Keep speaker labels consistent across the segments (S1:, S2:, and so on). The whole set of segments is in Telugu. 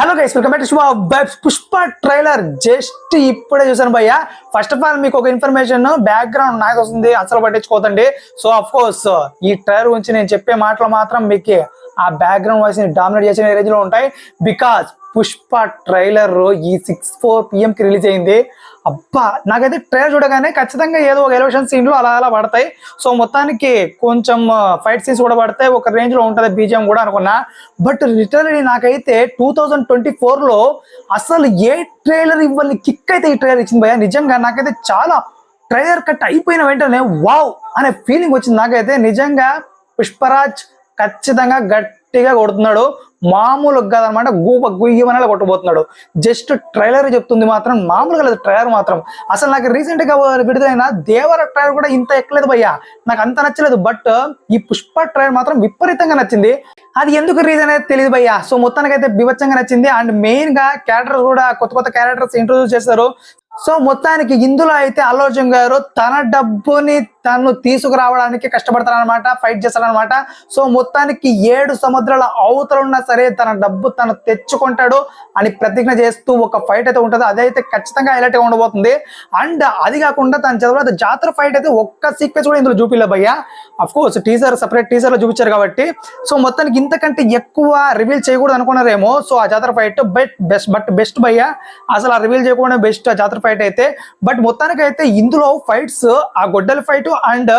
S1: హలో గైస్ వెల్కమ్ బ్యాక్ శుభ పుష్ప ట్రైలర్ జస్ట్ ఇప్పుడే చూసాను భయ్య. ఫస్ట్ ఆఫ్ ఆల్ మీకు ఒక ఇన్ఫర్మేషన్ బ్యాక్గ్రౌండ్ నాకు వస్తుంది అసలు పట్టించుకోదండి సో అఫ్ కోర్స్ ఈ ట్రైలర్ గురించి నేను చెప్పే మాటలు మాత్రం మీకు. ఆ బ్యాక్గ్రౌండ్ వాయిస్ని డామినేట్ చేసిన రేంజ్లో ఉంటాయి. బికాజ్ పుష్ప ట్రైలర్ ఈ సిక్స్ ఫోర్ పిఎంకి రిలీజ్ అయింది. అబ్బా నాకైతే ట్రైలర్ చూడగానే ఖచ్చితంగా ఏదో ఒక ఎలివేషన్ సీన్లు అలా అలా పడతాయి. సో మొత్తానికి కొంచెం uh, ఫైట్ సీన్స్ కూడా పడతాయి. ఒక రేంజ్లో ఉంటుంది బీజిఎం కూడా అనుకున్నా. బట్ లిటరలీ నాకైతే టూ థౌజండ్ ట్వంటీ ఫోర్లో అసలు ఏ ట్రైలర్ ఇవ్వాలి కిక్ అయితే ఈ ట్రైలర్ ఇచ్చింది భయ నిజంగా నాకైతే చాలా ట్రైలర్ కట్ అయిపోయిన వెంటనే వావ్ అనే ఫీలింగ్ వచ్చింది నాకైతే. నిజంగా పుష్పరాజ్ ఖచ్చితంగా గట్టిగా కొడుతున్నాడు. మామూలుగా కాదనమాట గూప గుయ్యమనేలా కొట్టబోతున్నాడు. జస్ట్ ట్రైలర్ చెప్తుంది మాత్రం మామూలుగా లేదు ట్రైలర్ మాత్రం. అసలు నాకు రీసెంట్గా విడుదలైన దేవర ట్రైలర్ కూడా ఇంత ఎక్కలేదు భయ్యా. నాకు అంత నచ్చలేదు బట్ ఈ పుష్ప ట్రైలర్ మాత్రం విపరీతంగా నచ్చింది. అది ఎందుకు రీజన్ అయితే తెలియదు భయ్యా. సో మొత్తానికి అయితే బిభత్సంగా నచ్చింది. అండ్ మెయిన్గా క్యారెక్టర్స్ కూడా కొత్త కొత్త క్యారెక్టర్స్ ఇంట్రొడ్యూస్ చేస్తారు సో మొత్తానికి ఇందులో అయితే అల్లు అర్జున్ గారు తన డబ్బుని తను తీసుకురావడానికి కష్టపడతాడనమాట ఫైట్ చేస్తాడనమాట సో మొత్తానికి ఏడు సముద్రాల అవతల ఉన్నా సరే తన డబ్బు తను తెచ్చుకుంటాడు అని ప్రతిజ్ఞ చేస్తూ ఒక ఫైట్ అయితే ఉంటుంది. అదైతే ఖచ్చితంగా హైలైట్గా ఉండబోతుంది. అండ్ అది కాకుండా తన చదువు జాతర ఫైట్ అయితే ఒక్క సీక్వెన్స్ కూడా ఇందులో చూపిలే భయ్య. అఫ్ కోర్స్ టీజర్ సపరేట్ టీజర్లో చూపించారు కాబట్టి. సో మొత్తానికి ఇంతకంటే ఎక్కువ రివీల్ చేయకూడదు అనుకున్నారేమో. సో ఆ జాతర fight but best but best భయ్యా. అసలు ఆ రివీల్ చేయకుండా బెస్ట్ ఆ జాతర ఫైట్ అయితే. బట్ మొత్తానికి అయితే ఇందులో ఫైట్స్ ఆ గొడ్డల ఫైట్ అండ్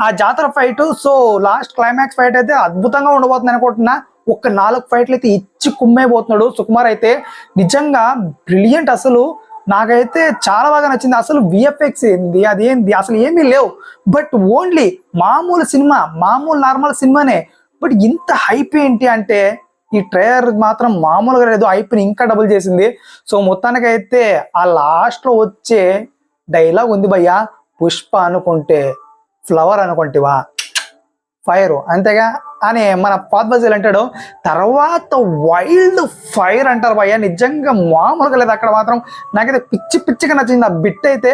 S1: ఆ జాతర fight so last climax fight అయితే అద్భుతంగా ఉండబోతుంది అనుకుంటున్నా. ఒక నాలుగు ఫైట్లు అయితే ఇచ్చి కుమ్మేపోతున్నాడు సుకుమార్ అయితే. నిజంగా బ్రిలియంట్ అసలు. నాకైతే చాలా బాగా నచ్చింది. అసలు విఎఫ్ఎక్స్ ఏంది? అదేంది అసలు ఏమీ లేవు. బట్ ఓన్లీ మామూలు సినిమా మామూలు నార్మల్ సినిమానే. బట్ ఇంత హైప్ ఏంటి అంటే ఈ ట్రైలర్ మాత్రం మామూలుగా లేదు. హైప్ని ఇంకా డబుల్ చేసింది. సో మొత్తానికి అయితే ఆ లాస్ట్లో వచ్చే డైలాగ్ ఉంది భయ్యా. పుష్ప అనుకుంటే ఫ్లవర్ అనుకుంటేవా? ఫైర్. అంతేగా? అని మన పాత్ అంటాడు తర్వాత వైల్డ్ ఫైర్ అంటారు భయ్య నిజంగా మామూలుగా లేదు. అక్కడ మాత్రం నాకైతే పిచ్చి పిచ్చిగా నచ్చింది ఆ బిట్ అయితే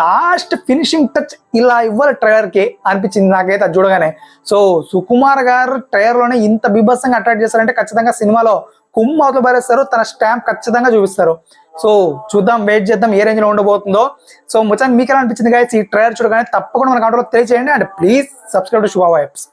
S1: లాస్ట్ ఫినిషింగ్ టచ్ ఇలా ఇవ్వాలి ట్రైలర్కి అనిపించింది నాకైతే అది చూడగానే. సో సుకుమార్ గారు ట్రైలర్లోనే ఇంత బీభత్సంగా అట్రాక్ట్ చేశారంటే ఖచ్చితంగా సినిమాలో కుమ్మ అవతలు పారేస్తారు తన స్టాంప్ ఖచ్చితంగా చూపిస్తారు. సో చూద్దాం వెయిట్ చేద్దాం ఏ రేంజ్లో ఉండబోతుందో. సో ముచ్చాన్ని మీకు ఎలా అనిపించింది గాయస్ ఈ ట్రైలర్ చూడగానే తప్పకుండా మన కాంటలో తెలియజేయండి and please subscribe to Shubha vibes